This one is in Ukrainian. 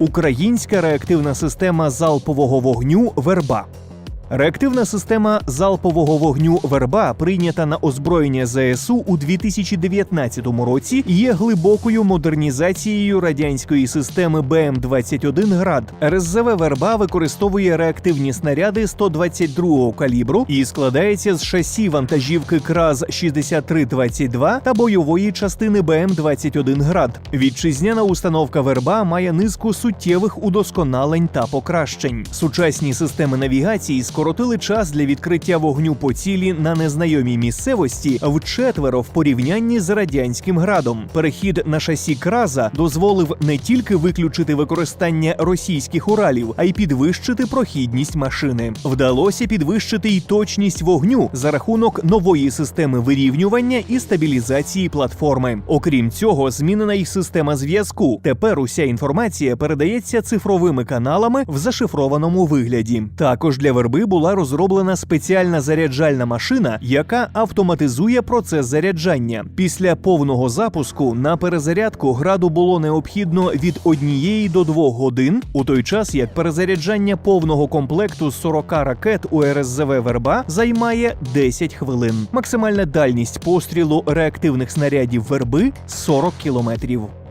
Українська реактивна система залпового вогню Верба. Реактивна система залпового вогню Верба, прийнята на озброєння ЗСУ у 2019 році, є глибокою модернізацією радянської системи БМ-21 град. РСЗВ Верба використовує реактивні снаряди 122-го калібру і складається з шасі вантажівки КРАЗ 6322 та бойової частини БМ-21 град. Вітчизняна установка Верба має низку суттєвих удосконалень та покращень. Сучасні системи навігації скоротили час для відкриття вогню по цілі на незнайомій місцевості вчетверо в порівнянні з радянським градом. Перехід на шасі Краза дозволив не тільки виключити використання російських уралів, а й підвищити прохідність машини. Вдалося підвищити й точність вогню за рахунок нової системи вирівнювання і стабілізації платформи. Окрім цього, змінена й система зв'язку. Тепер уся інформація передається цифровими каналами в зашифрованому вигляді. Також для верби була розроблена спеціальна заряджальна машина, яка автоматизує процес заряджання. Після повного запуску на перезарядку граду було необхідно від однієї до двох годин, у той час як перезаряджання повного комплекту з 40 ракет у РСЗВ Верба займає 10 хвилин. Максимальна дальність пострілу реактивних снарядів верби 40 кілометрів.